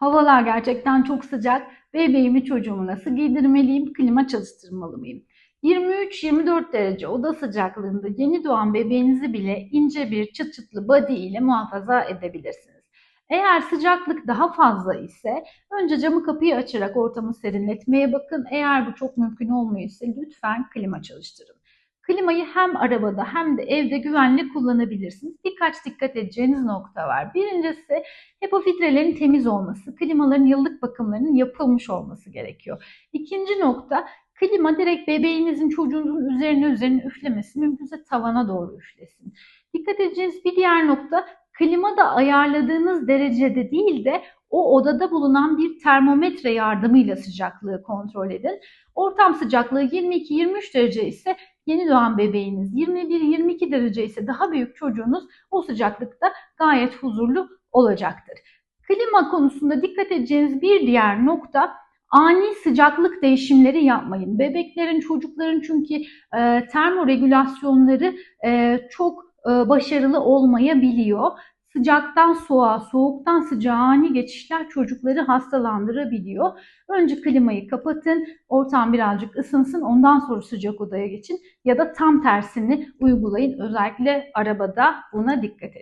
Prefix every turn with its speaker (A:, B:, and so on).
A: Havalar gerçekten çok sıcak. Bebeğimi çocuğumu nasıl giydirmeliyim? Klima çalıştırmalı mıyım? 23-24 derece oda sıcaklığında yeni doğan bebeğinizi bile ince bir çıt çıtlı body ile muhafaza edebilirsiniz. Eğer sıcaklık daha fazla ise önce camı kapıyı açarak ortamı serinletmeye bakın. Eğer bu çok mümkün olmuyorsa lütfen klima çalıştırın. Klimayı hem arabada hem de evde güvenli kullanabilirsiniz. Birkaç dikkat edeceğiniz nokta var. Birincisi HEPA filtrelerin temiz olması, klimaların yıllık bakımlarının yapılmış olması gerekiyor. İkinci nokta klima direkt bebeğinizin çocuğunuzun üzerine üzerine üflemesi mümkünse tavana doğru üflesin. Dikkat edeceğiniz bir diğer nokta klima da ayarladığınız derecede değil de o odada bulunan bir termometre yardımıyla sıcaklığı kontrol edin. Ortam sıcaklığı 22-23 derece ise yeni doğan bebeğiniz 21-22 derece ise daha büyük çocuğunuz o sıcaklıkta gayet huzurlu olacaktır. Klima konusunda dikkat edeceğiniz bir diğer nokta ani sıcaklık değişimleri yapmayın. Bebeklerin, çocukların çünkü e, termoregülasyonları e, çok e, başarılı olmayabiliyor. Sıcaktan soğuğa, soğuktan sıcağa ani geçişler çocukları hastalandırabiliyor. Önce klimayı kapatın, ortam birazcık ısınsın, ondan sonra sıcak odaya geçin ya da tam tersini uygulayın. Özellikle arabada buna dikkat edin.